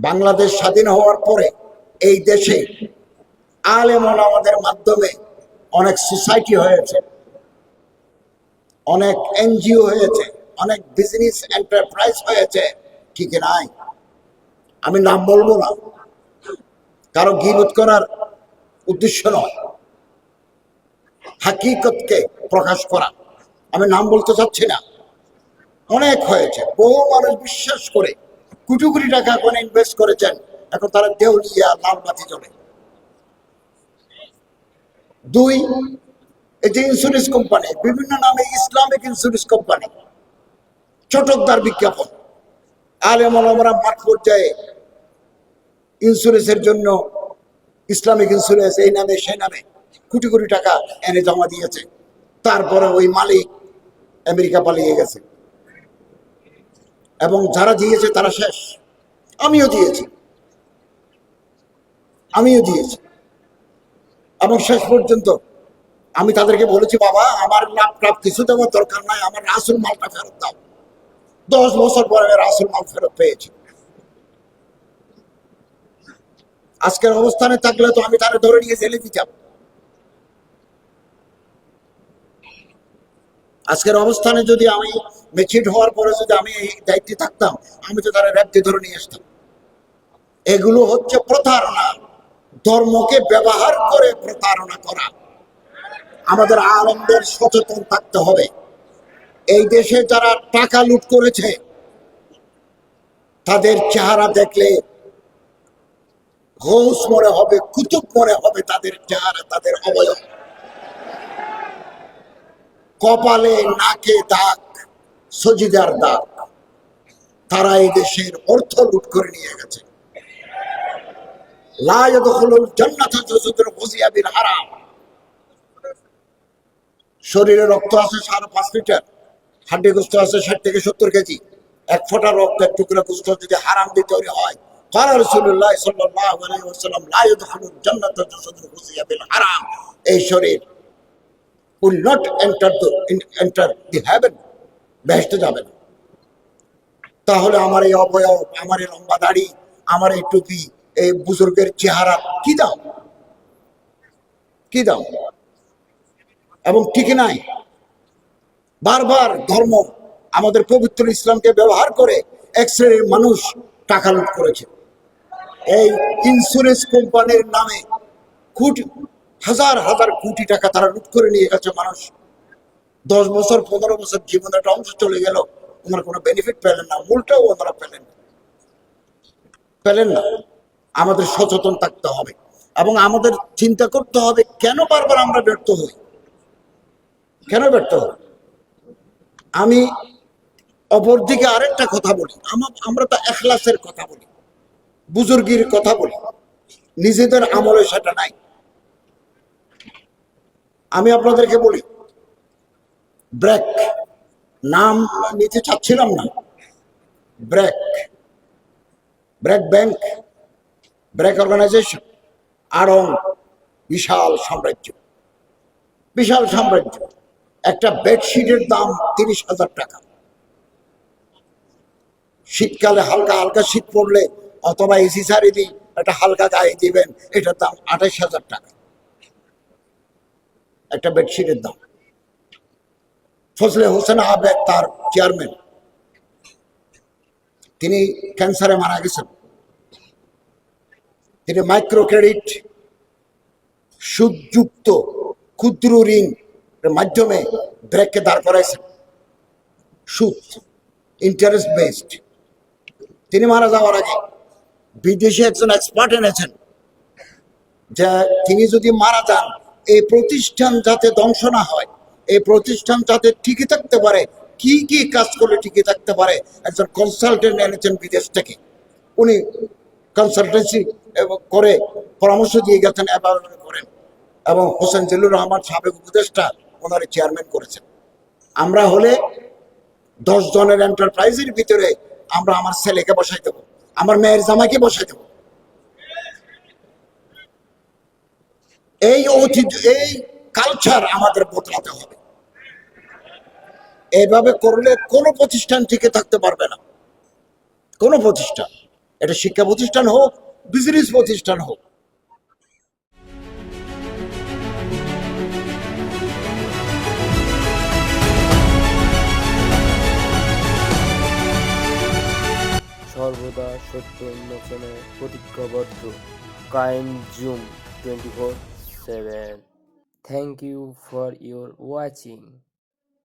বাংলাদেশ স্বাধীন হওয়ার পরে এই দেশে আলেমন আমাদের মাধ্যমে অনেক সোসাইটি হয়েছে, অনেক এনজিও হয়েছে, অনেক বিজনেস এন্টারপ্রাইজ হয়েছে, ঠিক নাই। আমি নাম বলব না। কারও গিবোধ করার উদ্দেশ্য নয়। হাকিকতকে প্রকাশ করা। আমি নাম বলতে চাচ্ছি না। অনেক হয়েছে। বহু মানুষ বিশ্বাস করে কোটি কোটি টাকা এখন ইনভেস্ট করেছেন। এখন তারা দেউলিয়া লালবাতি জ্বলে দুই, এই যে ইন্স্যুরেন্স কোম্পানি বিভিন্ন নামে ইসলামিক ইন্স্যুরেন্স কোম্পানি চটকদার বিজ্ঞাপন। আলেম আমরা মাঠ পর্যায়ে ইন্স্যুরেন্সের জন্য ইসলামিক ইন্স্যুরেন্স এই নামে, সেই নামে কোটি কোটি টাকা এনে জমা দিয়েছে। তারপরে ওই মালিক আমেরিকা পালিয়ে গেছে। এবং যারা দিয়েছে তারা শেষ। আমিও দিয়েছি। আমিও দিয়েছি। এবং শেষ পর্যন্ত আমি তাদেরকে বলেছি, বাবা, আমার লাভ টাভ কিছু দেওয়ার দরকার নাই, আমার রাসুল মালটা ফেরত দাও। দশ বছর পরে রাসুল মাল ফেরত পেয়েছি। আজকের অবস্থানে থাকলে তো আমি তারা ধরে নিয়ে জেলে দিতাম আজকের অবস্থানে যদি আমি মেচিড হওয়ার পরে যদি আমি এই দায়িত্বে থাকতাম, আমি তো তারা র্যাপটি ধরে নিয়ে আসতাম। এগুলো হচ্ছে প্রতারণা। ধর্মকে ব্যবহার করে প্রতারণা করা। আমাদের আলমদের সচেতন থাকতে হবে। এই দেশে যারা টাকা লুট করেছে, তাদের চেহারা দেখলে ঘোষ মনে হবে, কুতুব মনে হবে তাদের চেহারা, তাদের অবয়ব। কপালে, নাকে দাগ, সজিদার দাগ, তারা এই দেশের অর্থ লুট করে নিয়ে গেছে। শরীরে রক্ত আছে সাড়ে পাঁচ লিটার, হাড্ডি গুস্ত আছে ষাট থেকে সত্তর কেজি। এক ফোঁটা রক্ত, এক টুকরা গুস্ত যদি হারাম দিয়ে তৈরি হয় এই শরীর not enter the enter the heaven. বেহেশতে যাবে না। তাহলে আমার এই অবয়ব, আমার এই লম্বা দাড়ি, আমার এই টুপি, এই বুজুর্গের চেহারা কি দাম কি দাম এবং ঠিক নাই। বারবার ধর্ম আমাদের পবিত্র ইসলামকে ব্যবহার করে এক শ্রেণির মানুষ টাকা লুট করেছে। এই ইন্স্যুরেন্স কোম্পানির নামে কোটি হাজার হাজার কোটি টাকা তারা লুট করে নিয়ে গেছে মানুষ। দশ বছর, পনেরো বছর জীবনের একটা অংশ চলে গেল। ওনারা কোনো বেনিফিট পেলেন না মূলটাও ওনারা পেলেন পেলেন না। আমাদের সচেতন থাকতে হবে এবং আমাদের চিন্তা করতে হবে, কেন বারবার আমরা ব্যর্থ হই? কেন ব্যর্থ হই? আমি অপরদিকে আরেকটা কথা বলি। আমরা তো এখলাসের কথা বলি, বুজুর্গির কথা বলি। নিজেদের আমলে সেটা নাই। আমি আপনাদেরকে বলি, ব্রেক, নাম নিতে চাচ্ছিলাম না। ব্রেক ব্রেক ব্যাংক, ব্রেক অর্গানাইজেশন আড়ং বিশাল সাম্রাজ্য। বিশাল সাম্রাজ্য। একটা বেডশিটের দাম তিরিশ হাজার টাকা। শীতকালে হালকা হালকা শীত পড়লে অথবা এসি সারি দিই একটা হালকা গায়ে দিবেন, এটার দাম আঠাশ হাজার টাকা। একটা বেডশিটের দাম। ফজলে হোসেন আহমেদ তার চেয়ারম্যান। তিনি ক্যান্সারে মারা গেছেন। তিনি মাইক্রো ক্রেডিট সুযুক্ত ক্ষুদ্র ঋণ মাধ্যমে ব্রেককে দাঁড় করাইছেন। সুদ ইন্টারেস্ট বেসড তিনি মারা যাওয়ার আগে বিদেশে একজন এক্সপার্ট এনেছেন যে তিনি যদি মারা যান এই প্রতিষ্ঠান যাতে ধ্বংস না হয়, এই প্রতিষ্ঠান যাতে টিকে থাকতে পারে, কি কি কাজ করলে টিকে থাকতে পারে, একজন কনসালটেন্ট এনেছেন বিদেশ থেকে। উনি কনসালটেন্সি করে পরামর্শ দিয়ে গেছেন করেন। এবং হোসেন জিল্লুর রহমান সাবেক উপদেষ্টা, ওনার চেয়ারম্যান করেছেন। আমরা হলে দশ জনের এন্টারপ্রাইজের ভিতরে আমরা আমার ছেলেকে বসাই দেবো, আমার মেয়ের জামাইকে বসাই দেবো। এই ঐতিহ্য এই কালচার আমাদের বদলাতে হবে। এইভাবে করলে কোনো প্রতিষ্ঠান টিকে থাকতে পারবে না। কোনো প্রতিষ্ঠান। এটা শিক্ষা প্রতিষ্ঠান হোক বিজনেস প্রতিষ্ঠান হোক। সর্বদা সত্য উন্মোচনে প্রতিজ্ঞাবদ্ধ। Crime zoom twenty four 7 thank you for your watching.